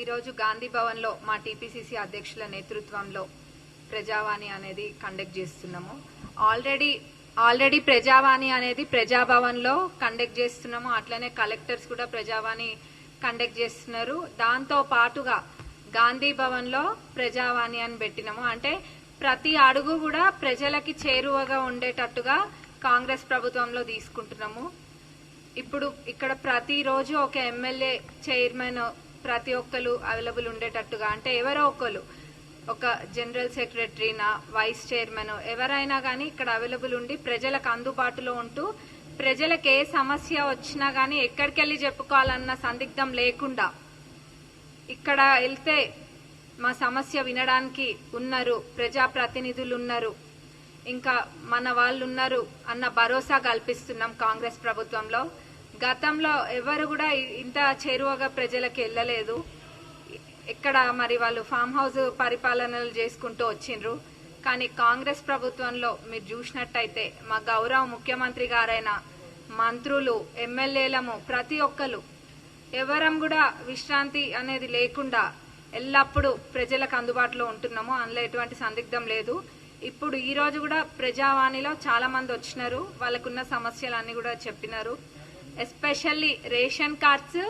ఈరోజు గాంధీ భవన్లో మా టీపీసీసీ అధ్యక్షుల నేతృత్వంలో ప్రజావాణి అనేది కండక్ట్ చేస్తున్నాము. ఆల్రెడీ ఆల్రెడీ ప్రజావాణి అనేది ప్రజాభవన్లో కండక్ట్ చేస్తున్నాము. అట్లనే కలెక్టర్స్ కూడా ప్రజావాణి కండక్ట్ చేస్తున్నారు. దాంతో పాటుగా గాంధీ భవన్లో ప్రజావాణి అని పెట్టినాము. అంటే ప్రతి అడుగు కూడా ప్రజలకి చేరువగా ఉండేటట్టుగా కాంగ్రెస్ ప్రభుత్వంలో తీసుకుంటున్నాము. ఇప్పుడు ఇక్కడ ప్రతిరోజు ఒక ఎమ్మెల్యే చైర్మన్ ప్రతి ఒక్కరు అవైలబుల్ ఉండేటట్టుగా అంటే ఎవరో ఒకరు ఒక జనరల్ సెక్రటరీనా వైస్ చైర్మన్ ఎవరైనా కానీ ఇక్కడ అవైలబుల్ ఉండి ప్రజలకు అందుబాటులో ఉంటూ ప్రజలకు ఏ సమస్య వచ్చినా కానీ ఎక్కడికి వెళ్ళి చెప్పుకోవాలన్న సందిగ్ధం లేకుండా ఇక్కడ వెళ్తే మా సమస్య వినడానికి ఉన్నారు ప్రజాప్రతినిధులు ఉన్నారు ఇంకా మన వాళ్ళు ఉన్నారు అన్న భరోసా కల్పిస్తున్నాం కాంగ్రెస్ ప్రభుత్వంలో. గతంలో ఎవరు కూడా ఇంత చేరువగా ప్రజలకు వెళ్ళలేదు. ఇక్కడ మరి వాళ్ళు ఫామ్ హౌస్ పరిపాలనలు చేసుకుంటూ వచ్చిండ్రు. కానీ కాంగ్రెస్ ప్రభుత్వంలో మీరు చూసినట్టయితే మా గౌరవ ముఖ్యమంత్రి గారైన మంత్రులు ఎమ్మెల్యేలము ప్రతి ఒక్కరు ఎవరం కూడా విశ్రాంతి అనేది లేకుండా ఎల్లప్పుడూ ప్రజలకు అందుబాటులో ఉంటున్నాము. అందులో ఎటువంటి సందిగ్ధం లేదు. ఇప్పుడు ఈ రోజు కూడా ప్రజావాణిలో చాలా మంది వచ్చినారు. వాళ్ళకున్న సమస్యలన్నీ కూడా చెప్పినారు. ఎస్పెషల్లీ రేషన్ కార్డ్స్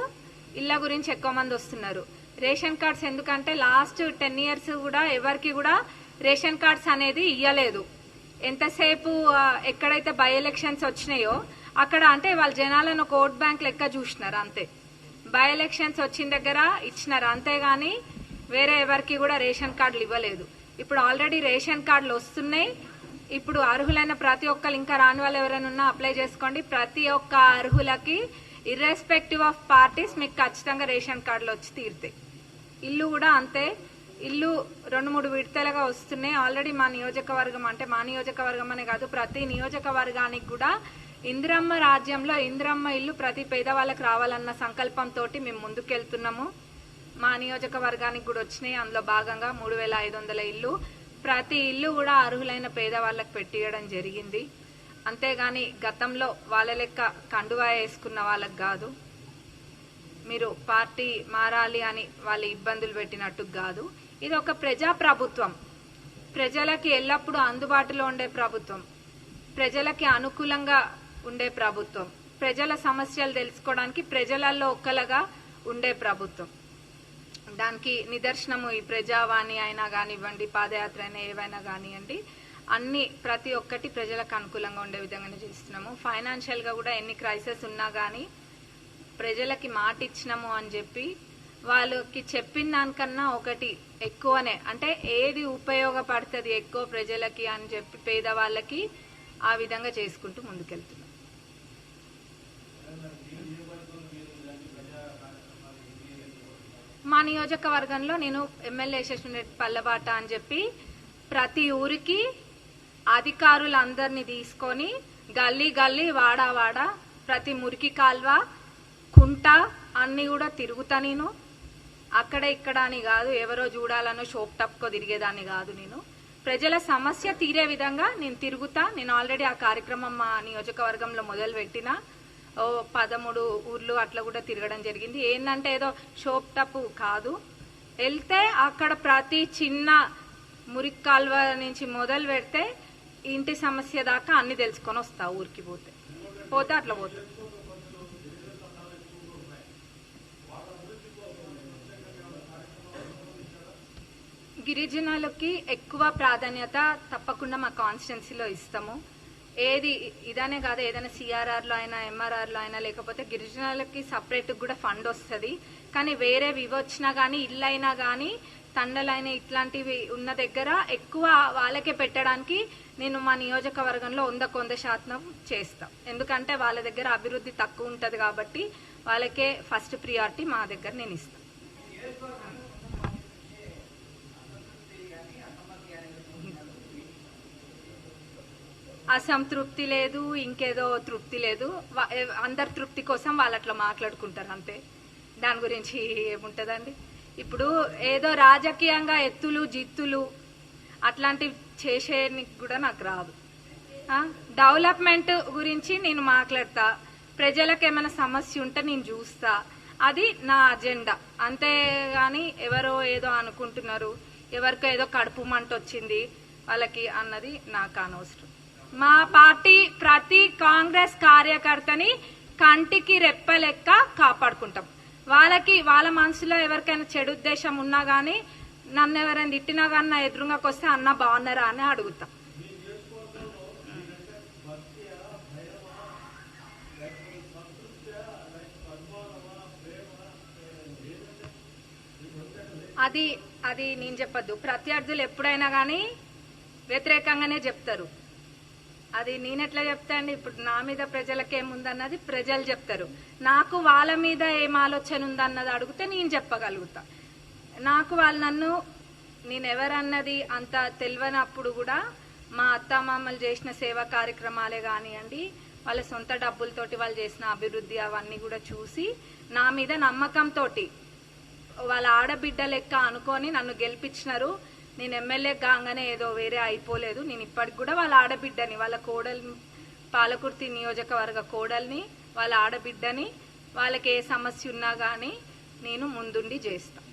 ఇళ్ళ గురించి ఎక్కువ మంది వస్తున్నారు. రేషన్ కార్డ్స్ ఎందుకంటే లాస్ట్ టెన్ ఇయర్స్ కూడా ఎవరికి కూడా రేషన్ కార్డ్స్ అనేది ఇయ్యలేదు. ఎంతసేపు ఎక్కడైతే బై ఎలక్షన్స్ వచ్చినాయో అక్కడ అంటే వాళ్ళ జనాలను ఒక ఓట్ బ్యాంక్ లెక్క చూసినారు అంతే. బై ఎలక్షన్స్ వచ్చిన దగ్గర ఇచ్చినారు. అంతేగాని వేరే ఎవరికి కూడా రేషన్ కార్డులు ఇవ్వలేదు. ఇప్పుడు ఆల్రెడీ రేషన్ కార్డులు వస్తున్నాయి. ఇప్పుడు అర్హులైన ప్రతి ఒక్కరు ఇంకా రాని వాళ్ళు ఎవరైనా ఉన్నా అప్లై చేసుకోండి. ప్రతి ఒక్క అర్హులకి ఇర్రెస్పెక్టివ్ ఆఫ్ పార్టీస్ మీకు ఖచ్చితంగా రేషన్ కార్డులు వచ్చి తీరుతాయి. ఇల్లు కూడా అంతే. ఇల్లు రెండు మూడు విడతలుగా వస్తున్నాయి. ఆల్రెడీ మా నియోజకవర్గం అంటే మా నియోజకవర్గం అనే కాదు ప్రతి నియోజకవర్గానికి కూడా ఇందిరమ్మ రాజ్యంలో ఇందిరమ్మ ఇల్లు ప్రతి పేదవాళ్ళకి రావాలన్న సంకల్పంతో మేము ముందుకెళ్తున్నాము. మా నియోజకవర్గానికి కూడా వచ్చినాయి. అందులో భాగంగా మూడు వేల ఐదు వందల ఇల్లు. ప్రతి ఇల్లు కూడా అర్హులైన పేదవాళ్ళకి పెట్టియడం జరిగింది. అంతేగాని గతంలో వాళ్ళ లెక్క కండువా వేసుకున్న వాళ్ళకి కాదు. మీరు పార్టీ మారాలి అని వాళ్ళు ఇబ్బందులు పెట్టినట్టు కాదు. ఇది ఒక ప్రజా ప్రభుత్వం ప్రజలకి ఎల్లప్పుడూ అందుబాటులో ఉండే ప్రభుత్వం. ప్రజలకి అనుకూలంగా ఉండే ప్రభుత్వం. ప్రజల సమస్యలు తెలుసుకోవడానికి ప్రజలలో ఒక్కలగా ఉండే ప్రభుత్వం. దానికి నిదర్శనము ఈ ప్రజావాణి అయినా కానివ్వండి పాదయాత్ర అయినా ఏవైనా కానివ్వండి అన్ని ప్రతి ఒక్కటి ప్రజలకు అనుకూలంగా ఉండే విధంగానే చేస్తున్నాము. ఫైనాన్షియల్గా కూడా ఎన్ని క్రైసెస్ ఉన్నా కానీ ప్రజలకి మాట ఇచ్చినాము అని చెప్పి వాళ్ళకి చెప్పిన దానికన్నా ఒకటి ఎక్కువనే. అంటే ఏది ఉపయోగపడుతుంది ఎక్కువ ప్రజలకి అని చెప్పి పేదవాళ్ళకి ఆ విధంగా చేసుకుంటూ ముందుకెళ్తున్నాం. మా నియోజకవర్గంలో నేను ఎమ్మెల్యే శశిరెడ్డి పల్లెబాట అని చెప్పి ప్రతి ఊరికి అధికారులందరినీ తీసుకొని గల్లీ గల్లీ వాడా వాడ ప్రతి మురికి కాల్వ కుంట అన్ని కూడా తిరుగుతా నేను. అక్కడ ఇక్కడ అని కాదు ఎవరో చూడాలనో షోప్ టప్కో తిరిగేదాన్ని కాదు నేను. ప్రజల సమస్య తీరే విధంగా నేను తిరుగుతా. నేను ఆల్రెడీ ఆ కార్యక్రమం మా నియోజకవర్గంలో మొదలు పెట్టినా పదమూడు ఊర్లు అట్లా కూడా తిరగడం జరిగింది. ఏంటంటే ఏదో షోప్ టప్ కాదు. వెళ్తే అక్కడ ప్రతి చిన్న మురికి కాల్వ నుంచి మొదలు పెడితే ఇంటి సమస్య దాకా అన్ని తెలుసుకొని వస్తా ఊరికి పోతే. పోతే అట్లా పోతా. గిరిజనులకి ఎక్కువ ప్రాధాన్యత తప్పకుండా మా కాన్స్టిట్యున్సీలో ఇస్తాము. ఏది ఇదనే కాదు ఏదైనా సిఆర్ఆర్లో అయినా ఎంఆర్ఆర్లో అయినా లేకపోతే గిరిజనులకి సపరేట్ కూడా ఫండ్ వస్తుంది. కానీ వేరేవి వివచ్చినా కానీ ఇల్లు అయినా కానీ తండలైన ఇట్లాంటివి ఉన్న దగ్గర ఎక్కువ వాళ్ళకే పెట్టడానికి నేను మా నియోజకవర్గంలో వంద కొంద శాతం చేస్తాం. ఎందుకంటే వాళ్ళ దగ్గర అభివృద్ధి తక్కువ ఉంటది కాబట్టి వాళ్ళకే ఫస్ట్ ప్రియారిటీ మా దగ్గర నేను ఇస్తాను అసంతృప్తి లేదు ఇంకేదో తృప్తి లేదు. అందరి తృప్తి కోసం వాళ్ళు అట్లా మాట్లాడుకుంటారు అంతే. దాని గురించి ఏముంటుందండి? ఇప్పుడు ఏదో రాజకీయంగా ఎత్తులు జిత్తులు అట్లాంటివి చేసేనికి కూడా నాకు రాదు. డెవలప్మెంట్ గురించి నేను మాట్లాడతా. ప్రజలకు ఏమైనా సమస్య ఉంటే నేను చూస్తా. అది నా అజెండా. అంతేగాని ఎవరో ఏదో అనుకుంటున్నారు ఎవరికో ఏదో కడుపు మంట వచ్చింది వాళ్ళకి అన్నది నాకు అనవసరం. మా పార్టీ ప్రతి కాంగ్రెస్ కార్యకర్తని కంటికి రెప్ప లెక్క కాపాడుకుంటాం. వాళ్ళకి వాళ్ళ మనసులో ఎవరికైనా చెడు ఉద్దేశం ఉన్నా గానీ నన్ను ఎవరైనా తిట్టినా కానీ నా ఎదురుగాకి వస్తే అన్న బాగున్నారా అని అడుగుతాం. అది అది నేను చెప్పద్దు. ప్రత్యర్థులు ఎప్పుడైనా కానీ వ్యతిరేకంగానే చెప్తారు. అది నేనెట్లా చెప్తా అండి? ఇప్పుడు నా మీద ప్రజలకేముందన్నది ప్రజలు చెప్తారు. నాకు వాళ్ళ మీద ఏం ఆలోచన ఉందన్నది అడిగితే నేను చెప్పగలుగుతా. నాకు వాళ్ళు నన్ను నేను ఎవరన్నది అంత తెలియనప్పుడు కూడా మా అత్తమామలు చేసిన సేవా కార్యక్రమాలే కానివ్వండి వాళ్ళ సొంత డబ్బులతోటి వాళ్ళు చేసిన అభివృద్ధి అవన్నీ కూడా చూసి నా మీద నమ్మకంతోటి వాళ్ళ ఆడబిడ్డ లెక్క అనుకొని నన్ను గెలిపించినారు. నేను ఎమ్మెల్యే కాగానే ఏదో వేరే అయిపోలేదు. నేను ఇప్పటికి కూడా వాళ్ళ ఆడబిడ్డని వాళ్ళ కోడల్ని పాలకుర్తి నియోజకవర్గ కోడల్ని వాళ్ళ ఆడబిడ్డని వాళ్ళకి ఏ సమస్య ఉన్నా కానీ నేను ముందుండి చేస్తాను